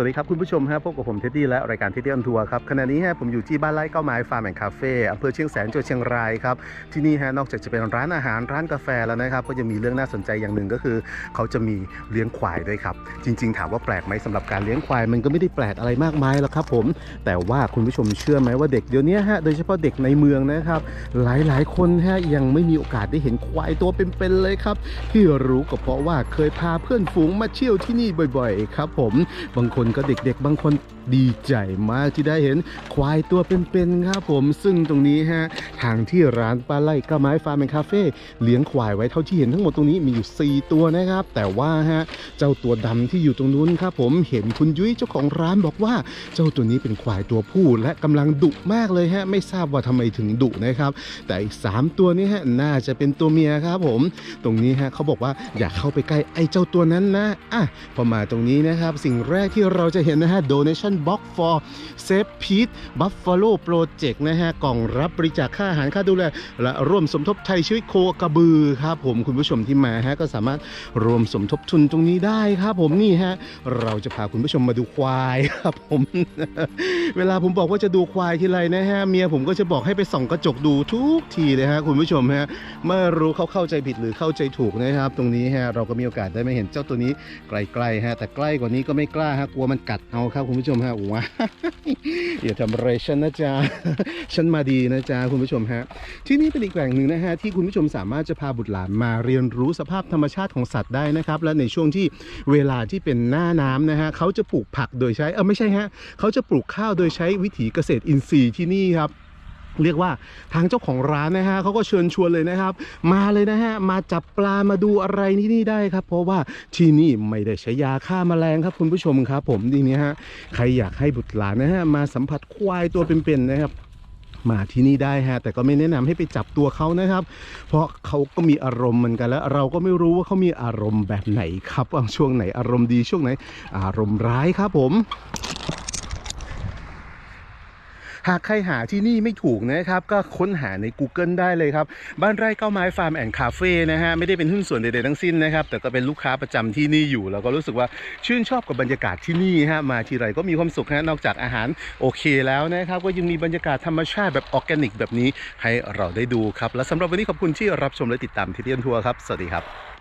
วัสดีครับคุณผู้ชมฮะพบกับผมเท็ดดี้และรายการเท็ดดี้ออนทัวร์ครับขณะนี้ฮะผมอยู่ที่บ้านไร่เก้าไม้ฟาร์มแอนด์คาเฟ่อำเภอเชียงแสนจังหวัดเชียงรายครับที่นี่ฮะนอกจากจะเป็นร้านอาหารร้านกาแฟแล้วนะครับก็จะมีเรื่องน่าสนใจอย่างหนึ่งก็คือ เขาจะมีเลี้ยงควายด้วยครับจริง ๆ ถามว่าแปลกไหมสำหรับการเลี้ยงควายมันก็ไม่ได้แปลกอะไรมากมายหรอกครับผมแต่ว่าคุณผู้ชมเชื่อไหมว่าเด็กเดี๋ยวนี้ฮะโดยเฉพาะเด็กในเมืองนะครับหลายๆ คนฮะยังไม่มีโอกาสได้เห็นควายตัวเป็นๆเลยครับที่รู้ก็เพราะว่าเคยพาเพื่อนฝูงมาเที่ยวที่นี่บ่อย ๆ ครับ ผมบางคนก็เด็กๆ บางคนดีใจมากที่ได้เห็นควายตัวเป็นๆครับผมซึ่งตรงนี้ฮะทางที่ร้านปลาไล่ก้าไม้ฟาร์มแอนคาเฟ่เลี้ยงควายไว้เท่าที่เห็นทั้งหมดตรงนี้มีอยู่ 4 ตัวนะครับ แต่ว่าฮะเจ้าตัวดำที่อยู่ตรงนู้นครับผมเห็นคุณยุ้ยเจ้าของร้านบอกว่า เจ้าตัวนี้เป็นควายตัวผู้และกำลังดุมากเลยฮะไม่ทราบว่าทำไมถึงดุนะครับ แต่อีกสามตัวนี้ฮะน่าจะเป็นตัวเมียครับผม ตรงนี้ฮะเขาบอกว่าอย่าเข้าไปใกล้ไอ้เจ้าตัวนั้นนะอะพอมาตรงนี้นะครับ สิ่งแรกที่เราจะเห็นนะฮะ donation box for Save Pete Buffalo Project นะฮะ กล่องรับบริจาคค่าอาหารค่าดูแล และร่วมสมทบไทยช่วยโคกระบือครับผมคุณผู้ชมที่มาฮะ ก็สามารถรวมสมทบทุนตรงนี้ได้ครับผมนี่ฮะ เราจะพาคุณผู้ชมมาดูควายครับผม เวลาผมบอกว่าจะดูควายทีไรนะฮะเมียผมก็จะบอกให้ไปส่องกระจกดูทุกทีเลยฮะคุณผู้ชมฮะเมื่อรู้เขาเข้าใจผิดหรือเข้าใจถูกนะครับ ตรงนี้ฮะเราก็มีโอกาสได้มาเห็นเจ้าตัวนี้ไกลๆฮะแต่ใกล้กว่านี้ก็ไม่กล้าฮะกลัวมันกัดเอาครับคุณผู้ชมฮะว้าอย่าทำอะไรฉันนะจ๊ะฉันมาดีนะจ๊ะคุณผู้ชมฮะที่นี่เป็นอีกแหล่งหนึ่งนะฮะที่คุณผู้ชมสามารถจะพาบุตรหลานมาเรียนรู้สภาพธรรมชาติของสัตว์ได้นะครับและในช่วงที่เวลาที่เป็นหน้าน้ำนะฮะเขาจะปลูกผักโดยใช้เออไม่ใช่ฮะเขาจะปลูกข้าวโดยใช้วิถีเกษตรอินทรีย์ที่นี่ครับเรียกว่าทางเจ้าของร้านนะฮะเขาก็เชิญชวนเลยนะครับ มาเลยนะฮะมาจับปลามาดูอะไรที่นี่ได้ครับ เพราะว่าที่นี่ไม่ได้ใช้ยาฆ่าแมลงครับคุณผู้ชมครับ ผมทีนี้ฮะใครอยากให้บุตรหลานนะฮะมาสัมผัสควายตัวเป็นๆนะครับมาที่นี่ได้ฮะแต่ก็ไม่แนะนำให้ไปจับตัวเขานะครับ เพราะเขาก็มีอารมณ์เหมือนกันแล้ว เราก็ไม่รู้ว่าเขามีอารมณ์แบบไหนครับช่วงไหนอารมณ์ดีช่วงไหน อารมณ์ร้ายครับผม หากใครหาที่นี่ไม่ถูกนะครับ ก็ค้นหาใน Google ได้เลยครับ บ้านไร่เก้าไม้ฟาร์มแอนด์คาเฟ่นะฮะไม่ได้เป็นหุ้นส่วนใดๆทั้งสิ้นนะครับ แต่ก็เป็นลูกค้าประจำที่นี่อยู่ แล้วก็รู้สึกว่าชื่นชอบกับบรรยากาศที่นี่ฮะมาทีไรก็มีความสุขฮะนอกจากอาหารโอเคแล้วนะครับก็ยังมีบรรยากาศธรรมชาติแบบออร์แกนิกแบบนี้ให้เราได้ดูครับและสำหรับวันนี้ขอบคุณที่รับชมและติดตามที่เดียนทัวร์ครับสวัสดีครับ